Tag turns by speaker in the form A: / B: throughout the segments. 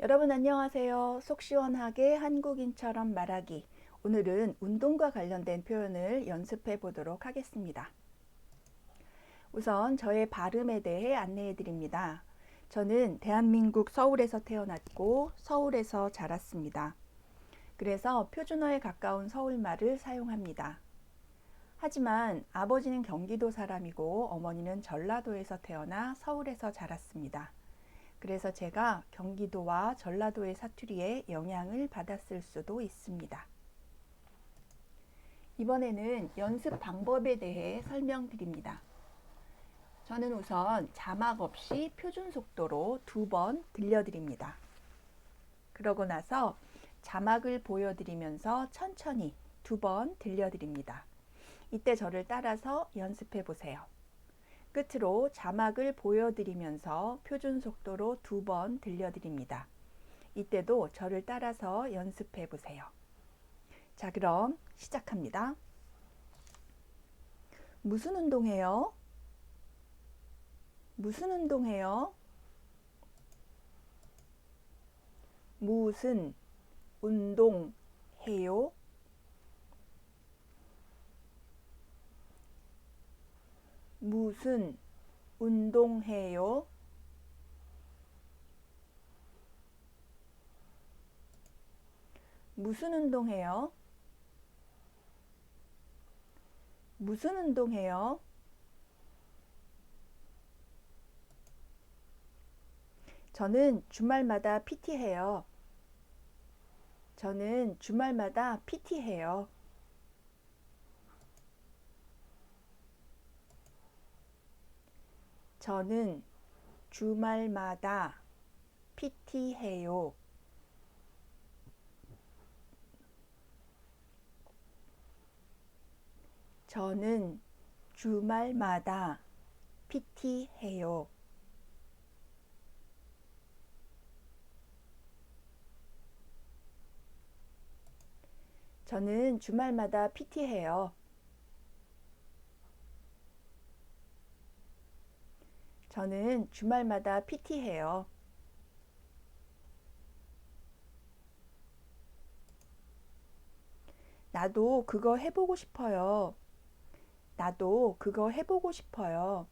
A: 여러분 안녕하세요. 속 시원하게 한국인처럼 말하기. 오늘은 운동과 관련된 표현을 연습해 보도록 하겠습니다. 우선 저의 발음에 대해 안내해 드립니다. 저는 대한민국 서울에서 태어났고 서울에서 자랐습니다. 그래서 표준어에 가까운 서울말을 사용합니다. 하지만 아버지는 경기도 사람이고 어머니는 전라도에서 태어나 서울에서 자랐습니다. 그래서 제가 경기도와 전라도의 사투리에 영향을 받았을 수도 있습니다. 이번에는 연습 방법에 대해 설명드립니다. 저는 우선 자막 없이 표준 속도로 두 번 들려드립니다. 그러고 나서 자막을 보여드리면서 천천히 두 번 들려드립니다. 이때 저를 따라서 연습해 보세요. 끝으로 자막을 보여드리면서 표준 속도로 두 번 들려드립니다. 이때도 저를 따라서 연습해 보세요. 자, 그럼 시작합니다. 무슨 운동해요? 무슨 운동해요? 무슨 운동해요? 무슨 운동해요? 무슨 운동해요? 무슨 운동해요? 저는 주말마다 PT 해요. 저는 주말마다 PT 해요. 저는 주말마다 PT 해요. 저는 주말마다 PT 해요. 저는 주말마다 PT 해요. 저는 주말마다 PT 해요. 나도 그거 해보고 싶어요. 나도 그거 해보고 싶어요.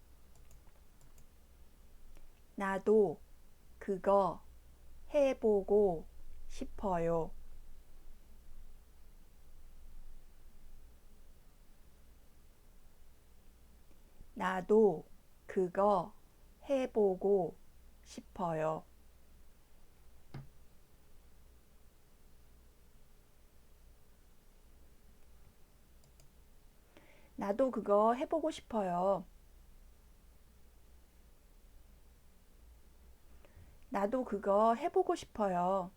A: 나도 그거 해보고 싶어요. 나도 그거 해보고 싶어요. 나도 그거 해보고 싶어요. 나도 그거 해보고 싶어요.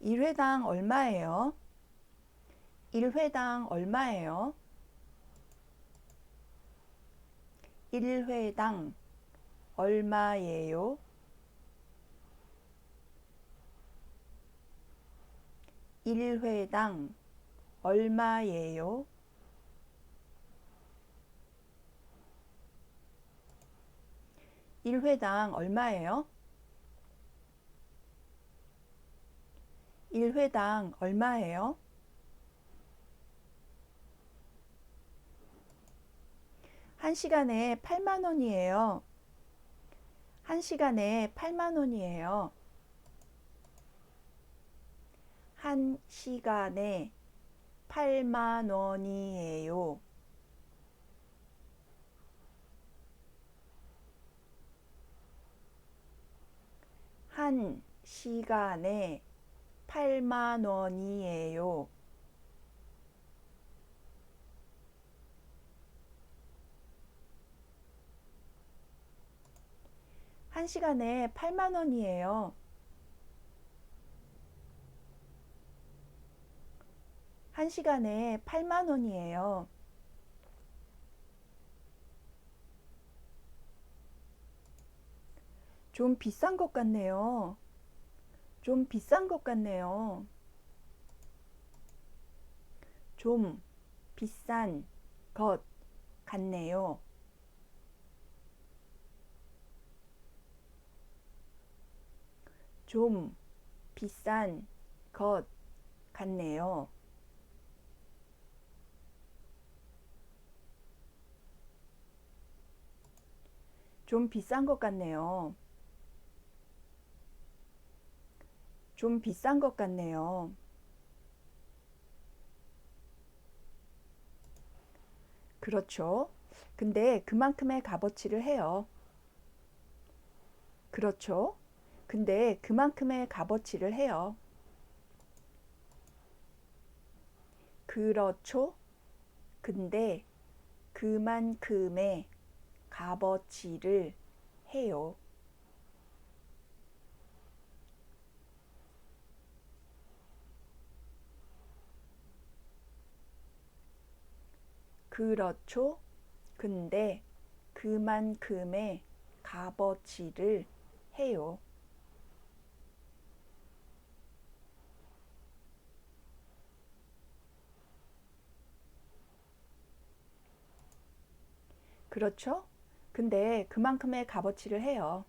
A: 일회당 얼마예요? 일회당 얼마예요? 일회당 얼마예요? 일회당 얼마예요? 일회당 얼마예요? 일회당 얼마예요? 한 시간에 8만 원이에요. 한 시간에 8만 원이에요. 한 시간에 8만 원이에요. 한 시간에 8만 원이에요. 한 시간에 8만 원이에요. 한 시간에 8만 원이에요. 좀 비싼 것 같네요. 좀 비싼 것 같네요. 좀 비싼 것 같네요. 좀 비싼 것 같네요. 좀 비싼 것 같네요. 좀 비싼 것 같네요. 그렇죠. 근데 그만큼의 값어치를 해요. 그렇죠. 근데 그만큼의 값어치를 해요. 그렇죠. 근데 그만큼의 값어치를 해요. 그렇죠. 근데 그만큼의 값어치를 해요. 그렇죠? 근데 그만큼의 값어치를 해요.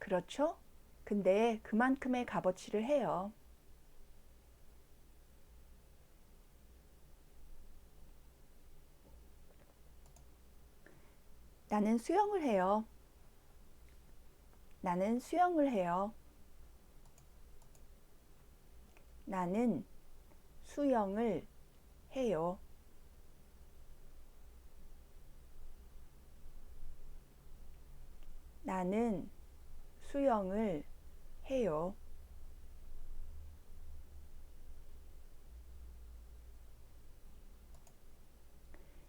A: 그렇죠? 근데 그만큼의 값어치를 해요. 나는 수영을 해요. 나는 수영을 해요. 나는 수영을 해요. 나는 수영을 해요.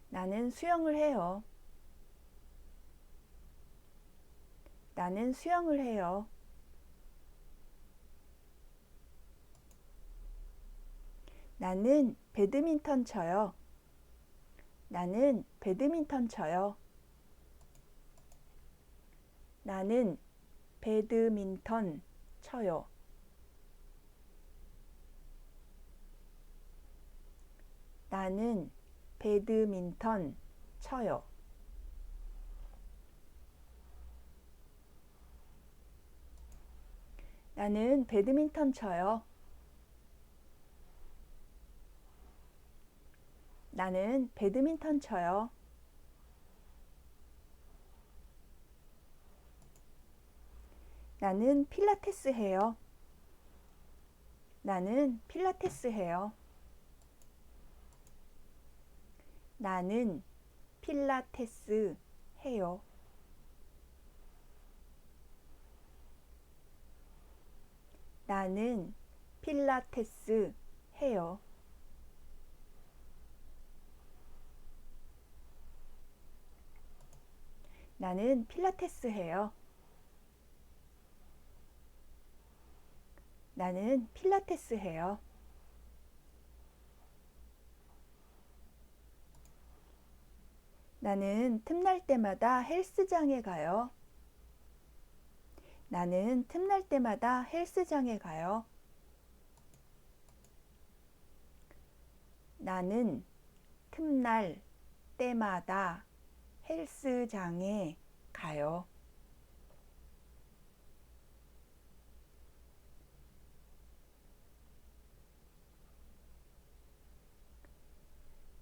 A: 나는 수영을 해요. 나는 수영을 해요. 나는 배드민턴 쳐요. 나는 배드민턴 쳐요. 나는 배드민턴 쳐요. 나는 배드민턴 쳐요. 나는 배드민턴 쳐요. 나는 배드민턴 쳐요. 나는 필라테스 해요. 나는 필라테스 해요. 나는 필라테스 해요. 나는 필라테스 해요. 나는 필라테스 해요. 나는 필라테스 해요. 나는 틈날 때마다 헬스장에 가요. 나는 틈날 때마다 헬스장에 가요. 나는 틈날 때마다 헬스장에 가요.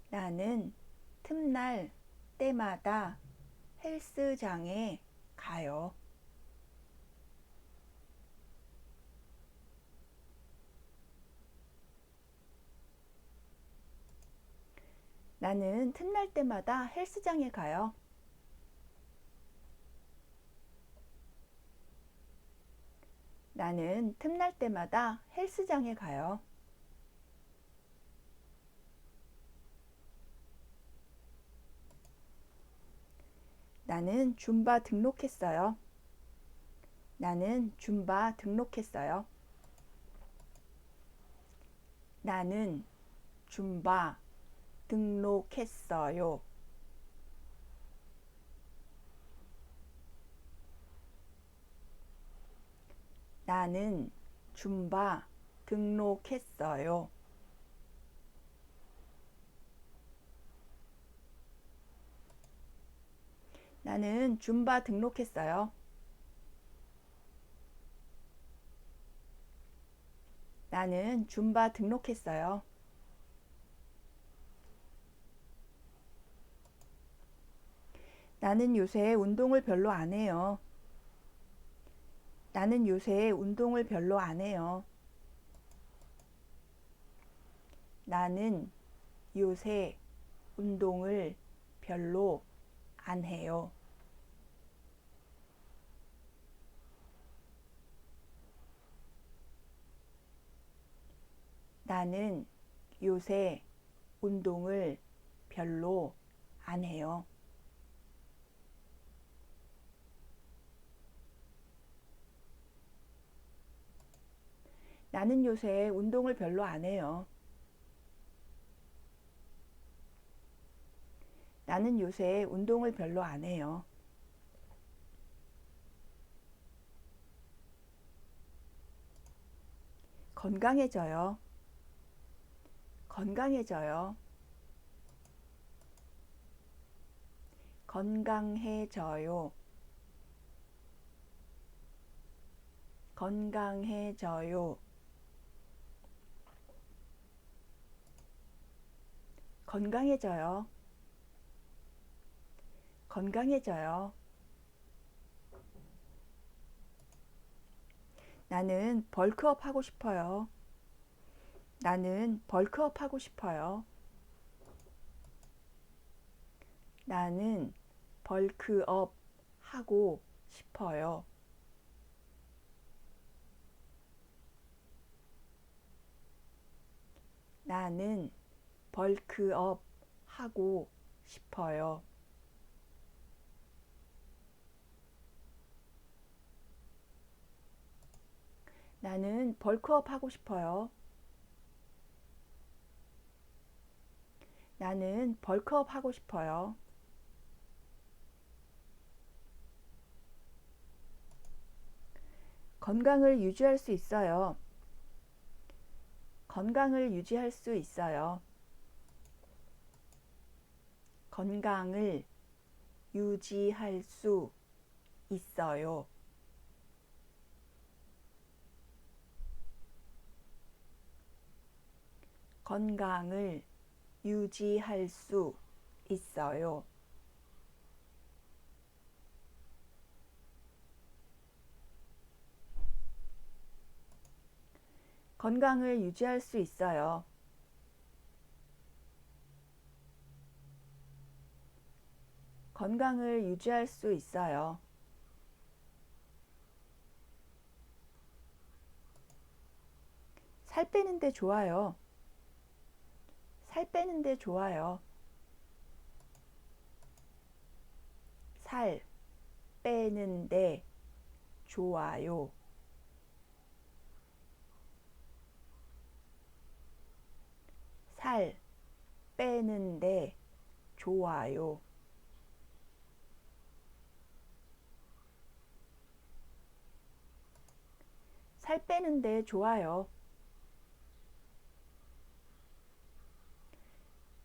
A: 나는 틈날 때마다 헬스장에 가요. 나는 틈날 때마다 헬스장에 가요. 나는 틈날 때마다 헬스장에 가요. 나는 줌바 등록했어요. 나는 줌바 등록했어요. 나는 줌바 등록했어요. 나는 줌바 등록했어요. 나는 줌바 등록했어요. 나는 줌바 등록했어요. 나는 요새 운동을 별로 안 해요. 나는 요새 운동을 별로 안 해요. 나는 요새 운동을 별로 안 해요. 나는 요새 운동을 별로 안 해요. 나는 요새 운동을 별로 안 해요. 나는 요새 운동을 별로 안 해요. 건강해져요. 건강해져요. 건강해져요. 건강해져요. 건강해져요. 건강해져요. 나는 벌크업 하고 싶어요. 나는 벌크업 하고 싶어요. 나는 벌크업 하고 싶어요. 나는 벌크업 하고 싶어요. 나는 벌크업 하고 싶어요. 나는 벌크업 하고 싶어요. 건강을 유지할 수 있어요. 건강을 유지할 수 있어요. 건강을 유지할 수 있어요. 건강을 유지할 수 있어요. 건강을 유지할 수 있어요. 건강을 유지할 수 있어요. 살 빼는데 좋아요. 살 빼는데 좋아요. 살 빼는데 좋아요. 살 빼는데 좋아요. 살 빼는데 좋아요.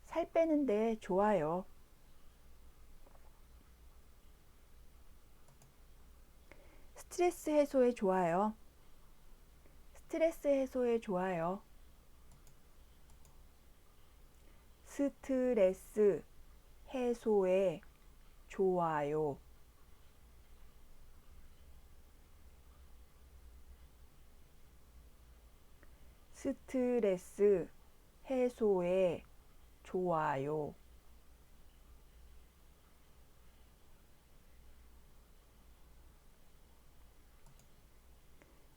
A: 살 빼는데 좋아요. 스트레스 해소에 좋아요. 스트레스 해소에 좋아요. 스트레스 해소에 좋아요. 스트레스 해소에 좋아요.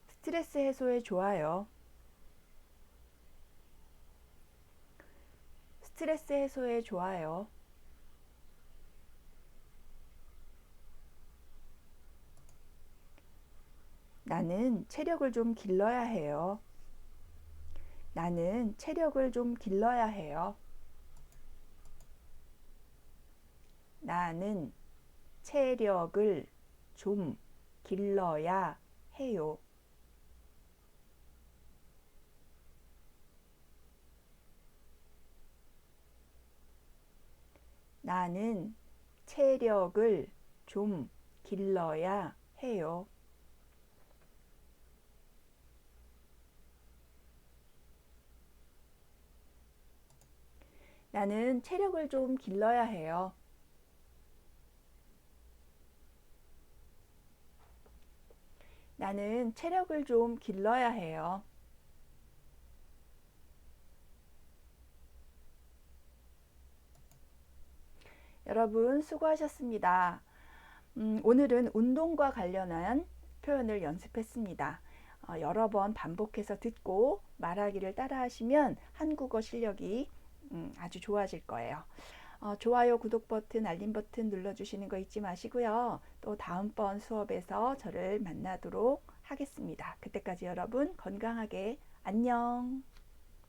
A: 스트레스 해소에 좋아요. 스트레스 해소에 좋아요. 나는 체력을 좀 길러야 해요. 나는 체력을 좀 길러야 해요. 나는 체력을 좀 길러야 해요. 나는 체력을 좀 길러야 해요. 나는 체력을 좀 길러야 해요. 나는 체력을 좀 길러야 해요. 여러분 수고하셨습니다. 음, 오늘은 운동과 관련한 표현을 연습했습니다. 어, 여러 번 반복해서 듣고 말하기를 따라 하시면 한국어 실력이 음, 아주 좋아질 거예요. 어, 좋아요, 구독 버튼, 알림 버튼 눌러주시는 거 잊지 마시고요. 또 다음번 수업에서 저를 만나도록 하겠습니다. 그때까지 여러분 건강하게 안녕.